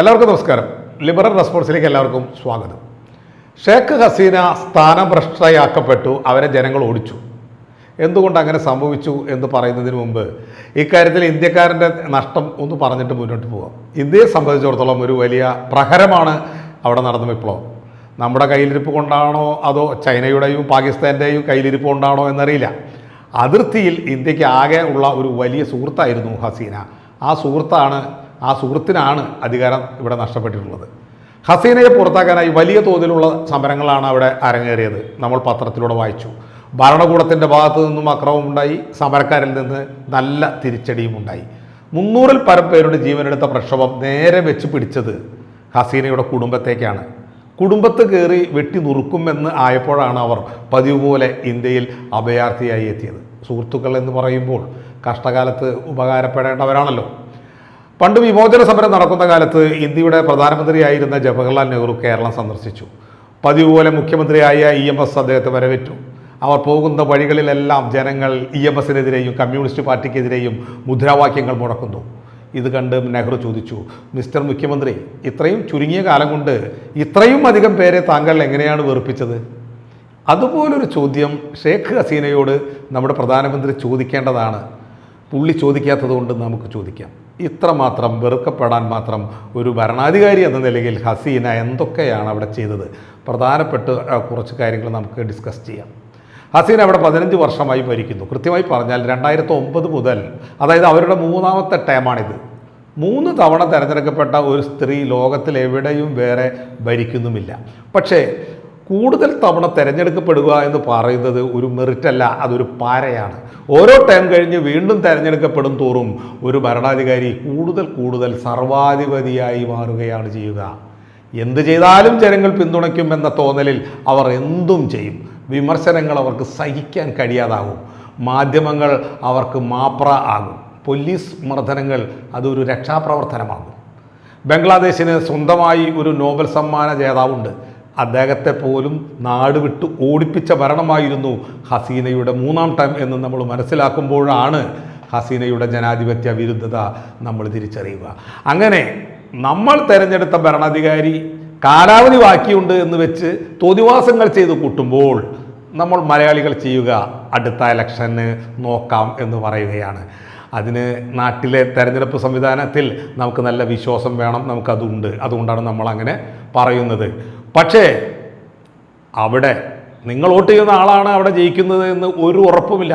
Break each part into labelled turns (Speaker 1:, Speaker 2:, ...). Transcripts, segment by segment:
Speaker 1: എല്ലാവർക്കും നമസ്കാരം. ലിബറൽ റെസ്പോൺസിലേക്ക് എല്ലാവർക്കും സ്വാഗതം. ഷേഖ് ഹസീന സ്ഥാനം സ്ഥാനഭ്രഷ്ടയാക്കപ്പെട്ടു അവരെ ജനങ്ങൾ ഓടിച്ചു. എന്തുകൊണ്ട് അങ്ങനെ സംഭവിച്ചു എന്ന് പറയുന്നതിന് മുമ്പ് ഇക്കാര്യത്തിൽ ഇന്ത്യക്കാരന്റെ നഷ്ടം ഒന്ന് പറഞ്ഞിട്ട് മുന്നോട്ട് പോകാം ഇന്ത്യയെ സംബന്ധിച്ചിടത്തോളം ഒരു വലിയ പ്രഹരമാണ് അവിടെ നടന്ന വിപ്ലവം. നമ്മുടെ കയ്യിലിരിപ്പ് കൊണ്ടാണോ അതോ ചൈനയുടെയും പാകിസ്ഥാന്റെയും കയ്യിലിരിപ്പ് കൊണ്ടാണോ എന്നറിയില്ല. അതിർത്തിയിൽ ഇന്ത്യയ്ക്ക് ആകെ ഉള്ള ഒരു വലിയ സുഹൃത്തായിരുന്നു ഹസീന. ആ സുഹൃത്താണ് ആ സുഹൃത്തിനാണ് അധികാരം ഇവിടെ നഷ്ടപ്പെട്ടിട്ടുള്ളത്. ഹസീനയെ പുറത്താക്കാനായി വലിയ തോതിലുള്ള സമരങ്ങളാണ് അവിടെ അരങ്ങേറിയത്. നമ്മൾ പത്രത്തിലൂടെ വായിച്ചു. ഭരണകൂടത്തിന്റെ ഭാഗത്തു നിന്നും അക്രമമുണ്ടായി സമരക്കാരിൽ നിന്ന് നല്ല തിരിച്ചടിയും ഉണ്ടായി. മുന്നൂറിൽ പരം പേരുടെ ജീവനെടുത്ത പ്രക്ഷോഭം നേരെ വെച്ച് പിടിച്ചത് ഹസീനയുടെ കുടുംബത്തേക്കാണ്. കുടുംബത്ത് കയറി വെട്ടി നുറുക്കുമെന്ന് ആയപ്പോഴാണ് അവർ പതിവ് പോലെ ഇന്ത്യയിൽ അഭയാർത്ഥിയായി എത്തിയത്. സുഹൃത്തുക്കൾ എന്ന് പറയുമ്പോൾ കഷ്ടകാലത്ത് ഉപകാരപ്പെടേണ്ടവരാണല്ലോ. പണ്ട് വിമോചന സമരം നടക്കുന്ന കാലത്ത് ഇന്ത്യയുടെ പ്രധാനമന്ത്രിയായിരുന്ന ജവഹർലാൽ നെഹ്റു കേരളം സന്ദർശിച്ചു. പതിവ് പോലെ മുഖ്യമന്ത്രിയായ ഇ എം എസ് അദ്ദേഹത്തെ വരവേറ്റു. അവർ പോകുന്ന വഴികളിലെല്ലാം ജനങ്ങൾ ഇ എം എസിനെതിരെയും കമ്മ്യൂണിസ്റ്റ് പാർട്ടിക്കെതിരെയും മുദ്രാവാക്യങ്ങൾ മുടക്കുന്നു ഇത് കണ്ട് നെഹ്റു ചോദിച്ചു മിസ്റ്റർ മുഖ്യമന്ത്രി ഇത്രയും ചുരുങ്ങിയ കാലം കൊണ്ട് ഇത്രയും അധികം പേരെ താങ്കൾ എങ്ങനെയാണ് വെറുപ്പിച്ചത്? അതുപോലൊരു ചോദ്യം ഷേഖ് ഹസീനയോട് നമ്മുടെ പ്രധാനമന്ത്രി ചോദിക്കേണ്ടതാണ്. പുള്ളി ചോദിക്കാത്തത് കൊണ്ട് നമുക്ക് ചോദിക്കാം. ഇത്രമാത്രം വെറുക്കപ്പെടാൻ മാത്രം ഒരു ഭരണാധികാരി എന്ന നിലയിൽ ഹസീന എന്തൊക്കെയാണ് അവിടെ ചെയ്തത്? പ്രധാനപ്പെട്ട കുറച്ച് കാര്യങ്ങൾ നമുക്ക് ഡിസ്കസ് ചെയ്യാം. ഹസീന അവിടെ പതിനഞ്ച് വർഷമായി ഭരിക്കുന്നു. കൃത്യമായി പറഞ്ഞാൽ രണ്ടായിരത്തി ഒമ്പത് മുതൽ അതായത് അവരുടെ മൂന്നാമത്തെ ടൈമാണിത് മൂന്ന് തവണ തിരഞ്ഞെടുക്കപ്പെട്ട ഒരു സ്ത്രീ ലോകത്തിൽ എവിടെയും വേറെ ഭരിക്കുന്നുമില്ല. പക്ഷേ കൂടുതൽ തവണ തിരഞ്ഞെടുക്കപ്പെടുക എന്ന് പറയുന്നത് ഒരു മെറിറ്റല്ല അതൊരു പാരയാണ്. ഓരോ ടൈം കഴിഞ്ഞ് വീണ്ടും തിരഞ്ഞെടുക്കപ്പെടും തോറും ഒരു ഭരണാധികാരി കൂടുതൽ കൂടുതൽ സർവാധിപതിയായി മാറുകയാണ് ചെയ്യുക. എന്ത് ചെയ്താലും ജനങ്ങൾ പിന്തുണയ്ക്കുമെന്ന തോന്നലിൽ അവർ എന്തും ചെയ്യും. വിമർശനങ്ങൾ അവർക്ക് സഹിക്കാൻ കഴിയാതാകും. മാധ്യമങ്ങൾ അവർക്ക് മാപ്ര ആകും. പോലീസ് മർദ്ദനങ്ങൾ അതൊരു രക്ഷാപ്രവർത്തനമാകും. ബംഗ്ലാദേശിന് സ്വന്തമായി ഒരു നോബൽ സമ്മാന ജേതാവുണ്ട്. അദ്ദേഹത്തെ പോലും നാട് വിട്ട് ഓടിപ്പിച്ച ഭരണമായിരുന്നു ഹസീനയുടെ മൂന്നാം ടൈം എന്ന് നമ്മൾ മനസ്സിലാക്കുമ്പോഴാണ് ഹസീനയുടെ ജനാധിപത്യ വിരുദ്ധത നമ്മൾ തിരിച്ചറിയുക. അങ്ങനെ നമ്മൾ തിരഞ്ഞെടുത്ത ഭരണാധികാരി കാലാവധി ബാക്കിയുണ്ട് എന്ന് വെച്ച് തോതിവാസങ്ങൾ ചെയ്ത് കൂട്ടുമ്പോൾ നമ്മൾ മലയാളികൾ ചെയ്യുക അടുത്ത ഇലക്ഷന് നോക്കാം എന്ന് പറയുകയാണ്. അതിന് നാട്ടിലെ തെരഞ്ഞെടുപ്പ് സംവിധാനത്തിൽ നമുക്ക് നല്ല വിശ്വാസം വേണം നമുക്കതുണ്ട്. അതുകൊണ്ടാണ് നമ്മൾ അങ്ങനെ പറയുന്നത്. പക്ഷേ അവിടെ നിങ്ങൾ വോട്ട് ചെയ്യുന്ന ആളാണ് അവിടെ ജയിക്കുന്നത് എന്ന് ഒരു ഉറപ്പുമില്ല.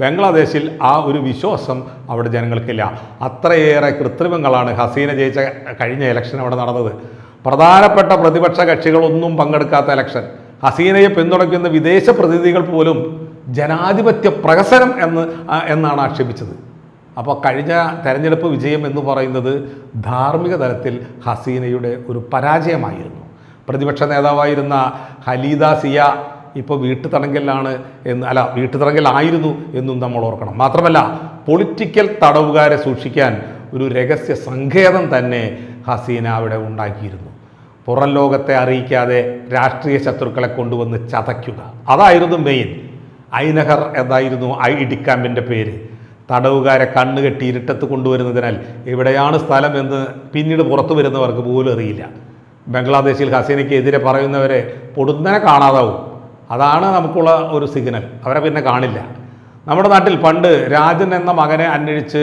Speaker 1: ബംഗ്ലാദേശിൽ ആ ഒരു വിശ്വാസം അവിടെ ജനങ്ങൾക്കില്ല. അത്രയേറെ കൃത്രിമങ്ങളാണ് ഹസീന ജയിച്ച കഴിഞ്ഞ ഇലക്ഷൻ അവിടെ നടന്നത്. പ്രധാനപ്പെട്ട പ്രതിപക്ഷ കക്ഷികളൊന്നും പങ്കെടുക്കാത്ത ഇലക്ഷൻ ഹസീനയെ പിന്തുണയ്ക്കുന്ന വിദേശ പ്രതിനിധികൾ പോലും ജനാധിപത്യ പ്രഹസനം എന്ന് എന്നാണ് ആക്ഷേപിച്ചത്. അപ്പോൾ കഴിഞ്ഞ തെരഞ്ഞെടുപ്പ് വിജയം എന്ന് പറയുന്നത് ധാർമ്മിക തലത്തിൽ ഹസീനയുടെ ഒരു പരാജയമായിരുന്നു. പ്രതിപക്ഷ നേതാവായിരുന്ന ഹലീദ സിയ ഇപ്പോൾ വീട്ടു തടങ്കലിലാണ് എന്ന് അല്ല വീട്ടു തടങ്കലായിരുന്നു എന്നും നമ്മൾ ഓർക്കണം. മാത്രമല്ല പൊളിറ്റിക്കൽ തടവുകാരെ സൂക്ഷിക്കാൻ ഒരു രഹസ്യ സങ്കേതം തന്നെ ഹസീന അവിടെ ഉണ്ടാക്കിയിരുന്നു. പുറം ലോകത്തെ അറിയിക്കാതെ രാഷ്ട്രീയ ശത്രുക്കളെ കൊണ്ടുവന്ന് ചതയ്ക്കുക. അതായിരുന്നു മെയിൻ ഐനഹർ എന്നായിരുന്നു ഐ ഇടിക്കാമ്പിന്റെ പേര്. തടവുകാരെ കണ്ണുകെട്ടി ഇരുട്ടത്ത് കൊണ്ടുവരുന്നതിനാൽ എവിടെയാണ് സ്ഥലം എന്ന് പിന്നീട് പുറത്തു വരുന്നവർക്ക് പോലും അറിയില്ല. ബംഗ്ലാദേശിൽ ഹസീനയ്ക്ക് എതിരെ പറയുന്നവരെ പൊടുന്നനെ കാണാതാവും. അതാണ് നമുക്കുള്ള ഒരു സിഗ്നൽ അവരെ പിന്നെ കാണില്ല. നമ്മുടെ നാട്ടിൽ പണ്ട് രാജൻ എന്ന മകനെ അന്വേഷിച്ച്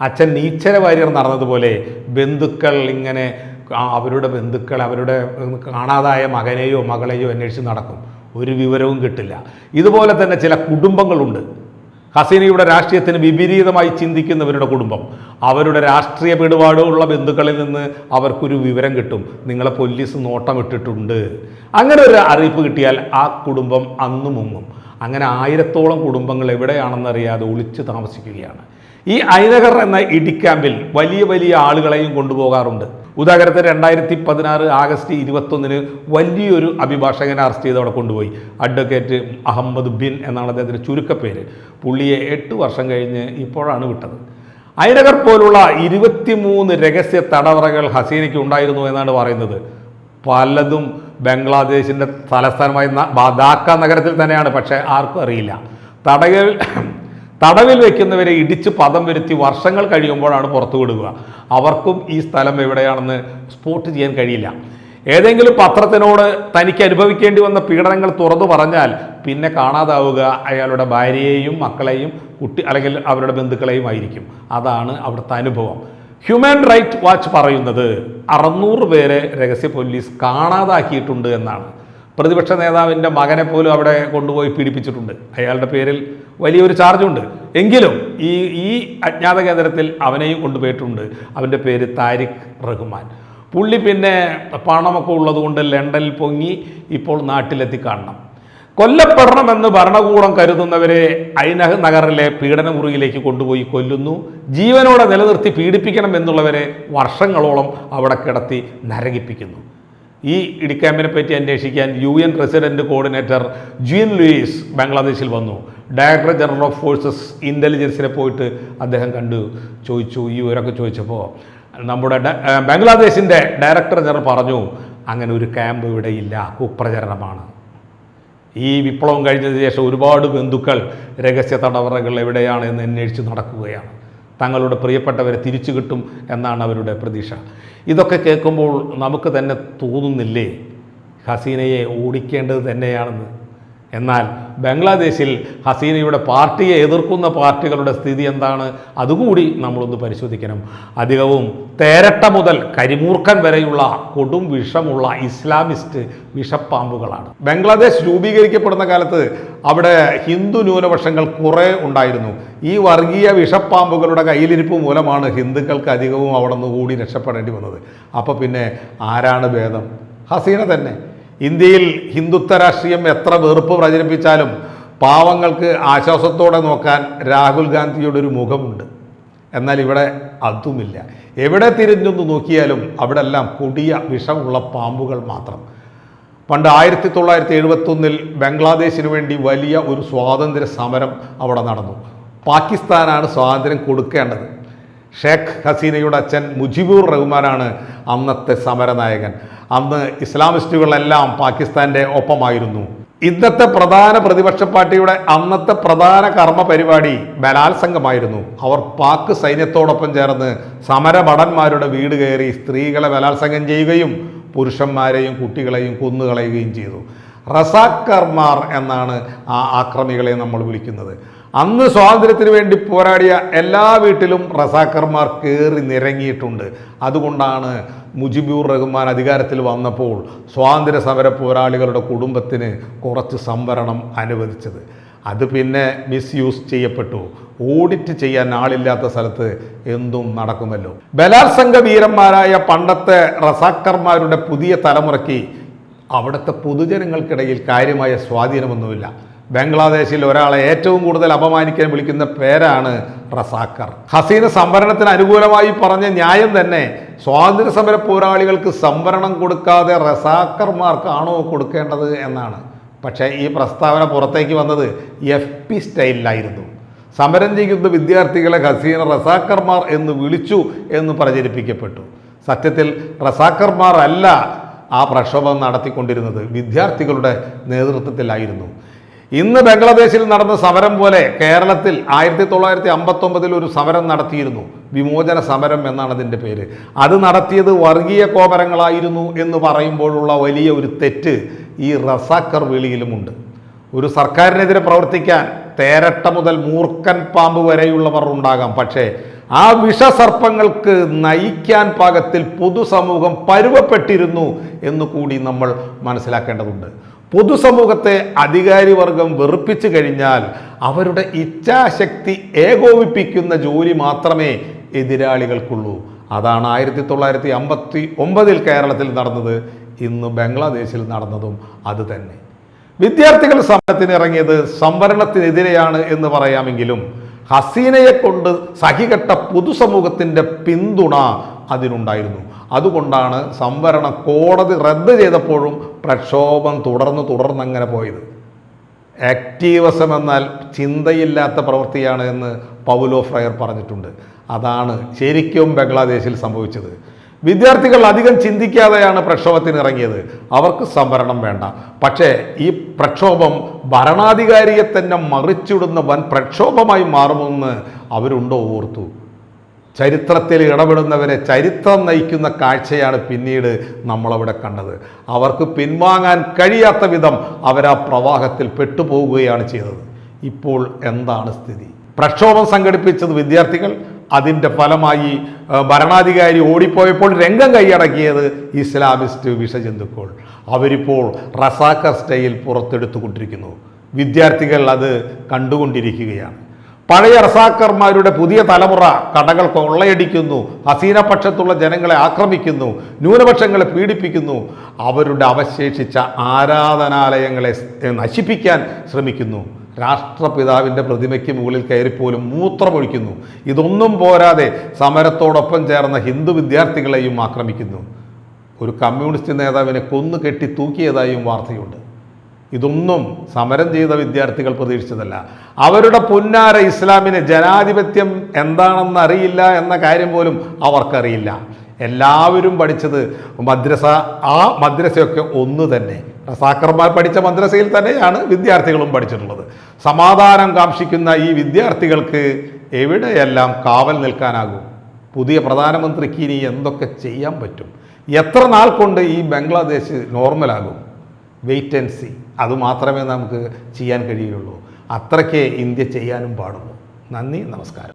Speaker 1: അച്ഛൻ നീച്ചര വാര്യർ നടന്നതുപോലെ ബന്ധുക്കൾ ഇങ്ങനെ അവരുടെ ബന്ധുക്കൾ അവരുടെ കാണാതായ മകനെയോ മകളെയോ അന്വേഷിച്ച് നടക്കും. ഒരു വിവരവും കിട്ടില്ല. ഇതുപോലെ തന്നെ ചില കുടുംബങ്ങളുണ്ട്. ഹസീനയുടെ രാഷ്ട്രീയത്തിന് വിപരീതമായി ചിന്തിക്കുന്നവരുടെ കുടുംബം. അവരുടെ രാഷ്ട്രീയ പിടിപാടുള്ള ബന്ധുക്കളിൽ നിന്ന് അവർക്കൊരു വിവരം കിട്ടും. നിങ്ങളെ പോലീസ് നോട്ടം ഇട്ടിട്ടുണ്ട് അങ്ങനെ ഒരു അറിയിപ്പ് കിട്ടിയാൽ ആ കുടുംബം അന്നു മുങ്ങും. അങ്ങനെ ആയിരത്തോളം കുടുംബങ്ങൾ എവിടെയാണെന്നറിയാതെ ഒളിച്ചു താമസിക്കുകയാണ്. ഈ ഐനഗർ എന്ന ഇടിക്യാമ്പിൽ വലിയ വലിയ ആളുകളെയും കൊണ്ടുപോകാറുണ്ട്. ഉദാഹരണത്തിന് രണ്ടായിരത്തി പതിനാറ് ആഗസ്റ്റ് ഇരുപത്തൊന്നിന് വലിയൊരു അഭിഭാഷകനെ അറസ്റ്റ് ചെയ്ത് അവിടെ കൊണ്ടുപോയി. അഡ്വക്കേറ്റ് അഹമ്മദ് ബിൻ എന്നാണ് അദ്ദേഹത്തിന്റെ ചുരുക്കപ്പേര്. പുള്ളിയെ എട്ട് വർഷം കഴിഞ്ഞ് ഇപ്പോഴാണ് വിട്ടത്. ഐനഗർ പോലുള്ള ഇരുപത്തിമൂന്ന് രഹസ്യ തടവറകൾ ഹസീനയ്ക്ക് ഉണ്ടായിരുന്നു എന്നാണ് പറയുന്നത്. പലതും ബംഗ്ലാദേശിന്റെ തലസ്ഥാനമായ ധാക്ക നഗരത്തിൽ തന്നെയാണ് പക്ഷേ ആർക്കും അറിയില്ല. തടകൾ തടവിൽ വെക്കുന്നവരെ ഇടിച്ച് പദം വരുത്തി വർഷങ്ങൾ കഴിയുമ്പോഴാണ് പുറത്തു വിടുക. അവർക്കും ഈ സ്ഥലം എവിടെയാണെന്ന് സ്പോട്ട് ചെയ്യാൻ കഴിയില്ല. ഏതെങ്കിലും പത്രത്തിനോട് തനിക്ക് അനുഭവിക്കേണ്ടി വന്ന പീഡനങ്ങൾ തുറന്നു പറഞ്ഞാൽ പിന്നെ കാണാതാവുക അയാളുടെ ഭാര്യയെയും മക്കളെയും കുട്ടി അല്ലെങ്കിൽ അവരുടെ ബന്ധുക്കളെയും ആയിരിക്കും. അതാണ് അവിടുത്തെ അനുഭവം. ഹ്യൂമൻ റൈറ്റ് വാച്ച് പറയുന്നത് അറുന്നൂറ് പേരെ രഹസ്യ പോലീസ് കാണാതാക്കിയിട്ടുണ്ട് എന്നാണ്. പ്രതിപക്ഷ നേതാവിന്റെ മകനെ പോലും അവിടെ കൊണ്ടുപോയി പീഡിപ്പിച്ചിട്ടുണ്ട്. അയാളുടെ പേരിൽ വലിയൊരു ചാർജുണ്ട്. എങ്കിലും ഈ ഈ അജ്ഞാത കേന്ദ്രത്തിൽ അവനെയും കൊണ്ടുപോയിട്ടുണ്ട്. അവന്റെ പേര് താരിഖ് റഹ്മാൻ. പുള്ളി പിന്നെ പണമൊക്കെ ഉള്ളതുകൊണ്ട് ലണ്ടനിൽ പൊങ്ങി ഇപ്പോൾ നാട്ടിലെത്തി കാണണം. കൊല്ലപ്പെടണമെന്ന് ഭരണകൂടം കരുതുന്നവരെ ഐനഹ് നഗറിലെ പീഡനമുറിയിലേക്ക് കൊണ്ടുപോയി കൊല്ലുന്നു. ജീവനോടെ നിലനിർത്തി പീഡിപ്പിക്കണം എന്നുള്ളവരെ വർഷങ്ങളോളം അവിടെ കിടത്തി നരകിപ്പിക്കുന്നു. ഈ ഇടിക്യാമ്പിനെ പറ്റി അന്വേഷിക്കാൻ U N resident coordinator Gwyn Lewis ബംഗ്ലാദേശിൽ വന്നു. ഡയറക്ടർ ജനറൽ ഓഫ് ഫോഴ്സസ് ഇന്റലിജൻസിനെ പോയിട്ട് അദ്ദേഹം കണ്ടു. ചോദിച്ചു ഈ വിവരമൊക്കെ ചോദിച്ചപ്പോൾ നമ്മുടെ ബംഗ്ലാദേശിന്റെ ഡയറക്ടർ ജനറൽ പറഞ്ഞു അങ്ങനെ ഒരു ക്യാമ്പ് ഇവിടെ ഇല്ല കുപ്രചരണമാണ്. ഈ വിപ്ലവം കഴിഞ്ഞതിന് ശേഷം ഒരുപാട് ബന്ധുക്കൾ രഹസ്യ തടവറകൾ എവിടെയാണ് എന്ന് അന്വേഷിച്ച് നടക്കുകയാണ്. തങ്ങളുടെ പ്രിയപ്പെട്ടവരെ തിരിച്ചു കിട്ടും എന്നാണ് അവരുടെ പ്രതീക്ഷ. ഇതൊക്കെ കേൾക്കുമ്പോൾ നമുക്ക് തന്നെ തോന്നുന്നില്ലേ? ഹസീനയെ ഓടിക്കേണ്ടത് തന്നെയാണെന്ന്. എന്നാൽ ബംഗ്ലാദേശിൽ ഹസീനയുടെ പാർട്ടിയെ എതിർക്കുന്ന പാർട്ടികളുടെ സ്ഥിതി എന്താണ്? അതുകൂടി നമ്മളൊന്ന് പരിശോധിക്കണം. അധികവും തേരട്ട മുതൽ കരിമൂർഖൻ വരെയുള്ള കൊടും വിഷമുള്ള ഇസ്ലാമിസ്റ്റ് വിഷപ്പാമ്പുകളാണ്. ബംഗ്ലാദേശ് രൂപീകരിക്കപ്പെടുന്ന കാലത്ത് അവിടെ ഹിന്ദു ന്യൂനപക്ഷങ്ങൾ കുറേ ഉണ്ടായിരുന്നു. ഈ വർഗീയ വിഷപ്പാമ്പുകളുടെ കയ്യിലിരിപ്പ് മൂലമാണ് ഹിന്ദുക്കൾക്ക് അധികവും അവിടെ നിന്ന് കൂടി രക്ഷപ്പെടേണ്ടി വന്നത്. അപ്പോൾ പിന്നെ ആരാണ് ഭേദം? ഹസീന തന്നെ. ഇന്ത്യയിൽ ഹിന്ദുത്വ രാഷ്ട്രീയം എത്ര വെറുപ്പ് പ്രചരിപ്പിച്ചാലും പാവങ്ങൾക്ക് ആശ്വാസത്തോടെ നോക്കാൻ രാഹുൽ ഗാന്ധിയുടെ ഒരു മുഖമുണ്ട്. എന്നാൽ ഇവിടെ അതുമില്ല. എവിടെ തിരിഞ്ഞൊന്ന് നോക്കിയാലും അവിടെ എല്ലാം കൊടിയ വിഷമുള്ള പാമ്പുകൾ മാത്രം. പണ്ട് ആയിരത്തി തൊള്ളായിരത്തി എഴുപത്തൊന്നിൽ ബംഗ്ലാദേശിന് വേണ്ടി വലിയ ഒരു സ്വാതന്ത്ര്യ സമരം അവിടെ നടന്നു. പാകിസ്ഥാനാണ് സ്വാതന്ത്ര്യം കൊടുക്കേണ്ടത്. ഷേഖ് ഹസീനയുടെ അച്ഛൻ മുജിബുർ റഹ്മാനാണ് അന്നത്തെ സമരനായകൻ. അന്ന് ഇസ്ലാമിസ്റ്റുകളെല്ലാം പാകിസ്ഥാന്റെ ഒപ്പമായിരുന്നു. ഇന്നത്തെ പ്രധാന പ്രതിപക്ഷ പാർട്ടിയുടെ അന്നത്തെ പ്രധാന കർമ്മ പരിപാടി ബലാത്സംഗമായിരുന്നു. അവർ പാക് സൈന്യത്തോടൊപ്പം ചേർന്ന് സമരഭടന്മാരുടെ വീട് കയറി സ്ത്രീകളെ ബലാത്സംഗം ചെയ്യുകയും പുരുഷന്മാരെയും കുട്ടികളെയും കൊന്നുകളയുകയും ചെയ്തു. റസാക്കർമാർ എന്നാണ് ആ ആക്രമികളെ നമ്മൾ വിളിക്കുന്നത്. അന്ന് സ്വാതന്ത്ര്യത്തിന് വേണ്ടി പോരാടിയ എല്ലാ വീട്ടിലും റസാക്കർമാർ കയറി നിരങ്ങിയിട്ടുണ്ട്. അതുകൊണ്ടാണ് മുജിബുർ റഹ്മാൻ അധികാരത്തിൽ വന്നപ്പോൾ സ്വാതന്ത്ര്യ സമര പോരാളികളുടെ കുടുംബത്തിന് കുറച്ച് സംവരണം അനുവദിച്ചത്. അത് പിന്നെ മിസ്യൂസ് ചെയ്യപ്പെട്ടു. ഓഡിറ്റ് ചെയ്യാൻ ആളില്ലാത്ത സ്ഥലത്ത് എന്തും നടക്കുമല്ലോ. ബലാത്സംഗ വീരന്മാരായ പണ്ടത്തെ റസാക്കർമാരുടെ പുതിയ തലമുറയ്ക്ക് അവിടുത്തെ പൊതുജനങ്ങൾക്കിടയിൽ കാര്യമായ സ്വാധീനമൊന്നുമില്ല. ബംഗ്ലാദേശിൽ ഒരാളെ ഏറ്റവും കൂടുതൽ അപമാനിക്കാൻ വിളിക്കുന്ന പേരാണ് റസാക്കർ ഹസീന സംവരണത്തിന് അനുകൂലമായി പറഞ്ഞ ന്യായം തന്നെ സ്വാതന്ത്ര്യ സമര പോരാളികൾക്ക് സംവരണം കൊടുക്കാതെ റസാക്കർമാർക്കാണോ കൊടുക്കേണ്ടത് എന്നാണ്. പക്ഷേ ഈ പ്രസ്താവന പുറത്തേക്ക് വന്നത് എഫ് പി സ്റ്റൈലിലായിരുന്നു. സമരം ചെയ്യുന്ന വിദ്യാർത്ഥികളെ ഹസീന റസാക്കർമാർ എന്ന് വിളിച്ചു എന്ന് പ്രചരിപ്പിക്കപ്പെട്ടു. സത്യത്തിൽ റസാക്കർമാർ അല്ല ആ പ്രക്ഷോഭം നടത്തിക്കൊണ്ടിരുന്നത്. വിദ്യാർത്ഥികളുടെ നേതൃത്വത്തിലായിരുന്നു. ഇന്ന് ബംഗ്ലാദേശിൽ നടന്ന സമരം പോലെ കേരളത്തിൽ ആയിരത്തി തൊള്ളായിരത്തി അമ്പത്തൊമ്പതിൽ ഒരു സമരം നടത്തിയിരുന്നു. വിമോചന സമരം എന്നാണ് അതിന്റെ പേര്. അത് നടത്തിയത് വർഗീയ കോപരങ്ങളായിരുന്നു എന്ന് പറയുമ്പോഴുള്ള വലിയ ഒരു തെറ്റ് ഈ റസാക്കർ വിളിയിലുമുണ്ട് ഒരു സർക്കാരിനെതിരെ പ്രവർത്തിക്കാൻ തേരട്ട മുതൽ മൂർക്കൻ പാമ്പ് വരെയുള്ളവർ ഉണ്ടാകാം. പക്ഷേ ആ വിഷസർപ്പങ്ങൾക്ക് നയിക്കാൻ പാകത്തിൽ പൊതുസമൂഹം പരുവപ്പെട്ടിരുന്നു എന്ന് കൂടി നമ്മൾ മനസ്സിലാക്കേണ്ടതുണ്ട്. പൊതുസമൂഹത്തെ അധികാരിവർഗം വെറുപ്പിച്ചു കഴിഞ്ഞാൽ അവരുടെ ഇച്ഛാശക്തി ഏകോപിപ്പിക്കുന്ന ജോലി മാത്രമേ എതിരാളികൾക്കുള്ളൂ. അതാണ് ആയിരത്തി തൊള്ളായിരത്തി അമ്പത്തി ഒമ്പതിൽ കേരളത്തിൽ നടന്നത് ഇന്ന് ബംഗ്ലാദേശിൽ നടന്നതും അതുതന്നെ വിദ്യാർത്ഥികൾ സമരത്തിന് ഇറങ്ങിയത് സംവരണത്തിനെതിരെയാണ് എന്ന് പറയാമെങ്കിലും ഹസീനയെ കൊണ്ട് സഹികെട്ട പൊതുസമൂഹത്തിന്റെ പിന്തുണ അതിനുണ്ടായിരുന്നു. അതുകൊണ്ടാണ് സംവരണ കോടതി റദ്ദ് ചെയ്തപ്പോഴും പ്രക്ഷോഭം തുടർന്ന് തുടർന്നങ്ങനെ പോയത്. ആക്റ്റീവസം എന്നാൽ ചിന്തയില്ലാത്ത പ്രവൃത്തിയാണ് എന്ന് പൗലോ ഫ്രയർ പറഞ്ഞിട്ടുണ്ട്. അതാണ് ശരിക്കും ബംഗ്ലാദേശിൽ സംഭവിച്ചത്. വിദ്യാർത്ഥികൾ അധികം ചിന്തിക്കാതെയാണ് പ്രക്ഷോഭത്തിന് ഇറങ്ങിയത് അവർക്ക് സംവരണം വേണ്ട. പക്ഷേ ഈ പ്രക്ഷോഭം ഭരണാധികാരിയെ തന്നെ മറിച്ചിടുന്ന വൻ പ്രക്ഷോഭമായി മാറുമെന്ന് അവരുണ്ടോ ഓർത്തു. ചരിത്രത്തിൽ ഇടപെടുന്നവരെ ചരിത്രം നയിക്കുന്ന കാഴ്ചയാണ് പിന്നീട് നമ്മളവിടെ കണ്ടത്. അവർക്ക് പിൻവാങ്ങാൻ കഴിയാത്ത വിധം അവർ ആ പ്രവാഹത്തിൽ പെട്ടുപോകുകയാണ് ചെയ്തത്. ഇപ്പോൾ എന്താണ് സ്ഥിതി? പ്രക്ഷോഭം സംഘടിപ്പിച്ചത് വിദ്യാർത്ഥികൾ അതിന്റെ ഫലമായി ഭരണാധികാരി ഓടിപ്പോയപ്പോൾ രംഗം കൈയടക്കിയത് ഇസ്ലാമിസ്റ്റ് വിഷജന്തുക്കൾ. അവരിപ്പോൾ റസാക്കർ സ്റ്റൈൽ പുറത്തെടുത്തുകൊണ്ടിരിക്കുന്നു. വിദ്യാർത്ഥികൾ അത് കണ്ടുകൊണ്ടിരിക്കുകയാണ്. പഴയ റസാക്കർമാരുടെ പുതിയ തലമുറ കടകൾ കൊള്ളയടിക്കുന്നു. ഹസീന പക്ഷത്തുള്ള ജനങ്ങളെ ആക്രമിക്കുന്നു. ന്യൂനപക്ഷങ്ങളെ പീഡിപ്പിക്കുന്നു. അവരുടെ അവശേഷിച്ച ആരാധനാലയങ്ങളെ നശിപ്പിക്കാൻ ശ്രമിക്കുന്നു. രാഷ്ട്രപിതാവിന്റെ പ്രതിമയ്ക്ക് മുകളിൽ കയറിപ്പോലും മൂത്രമൊഴിക്കുന്നു. ഇതൊന്നും പോരാതെ സമരത്തോടൊപ്പം ചേർന്ന ഹിന്ദു വിദ്യാർത്ഥികളെയും ആക്രമിക്കുന്നു. ഒരു കമ്മ്യൂണിസ്റ്റ് നേതാവിനെ കൊന്നു കെട്ടി തൂക്കിയതായും വാർത്തയുണ്ട്. ഇതൊന്നും സമരം ചെയ്ത വിദ്യാർത്ഥികൾ പ്രതീക്ഷിച്ചതല്ല. അവരുടെ പുന്നാര ഇസ്ലാമിന് ജനാധിപത്യം എന്താണെന്ന് അറിയില്ല എന്ന കാര്യം പോലും അവർക്കറിയില്ല. എല്ലാവരും പഠിച്ചത് മദ്രസ ആ മദ്രസയൊക്കെ ഒന്ന് തന്നെ. റസാക്കർമാർ പഠിച്ച മദ്രസയിൽ തന്നെയാണ് വിദ്യാർത്ഥികളും പഠിച്ചിട്ടുള്ളത്. സമാധാനം കാക്ഷിക്കുന്ന ഈ വിദ്യാർത്ഥികൾക്ക് എവിടെയെല്ലാം കാവൽ നിൽക്കാനാകും? പുതിയ പ്രധാനമന്ത്രിക്ക് ഇനി എന്തൊക്കെ ചെയ്യാൻ പറ്റും? എത്ര നാൾ കൊണ്ട് ഈ ബംഗ്ലാദേശ് നോർമലാകും? വെയിറ്റ് ആൻഡ് സി അതുമാത്രമേ നമുക്ക് ചെയ്യാൻ കഴിയുള്ളൂ അത്രയ്ക്ക് ഇന്ത്യ ചെയ്യാനും പാടുള്ളൂ. നന്ദി നമസ്കാരം.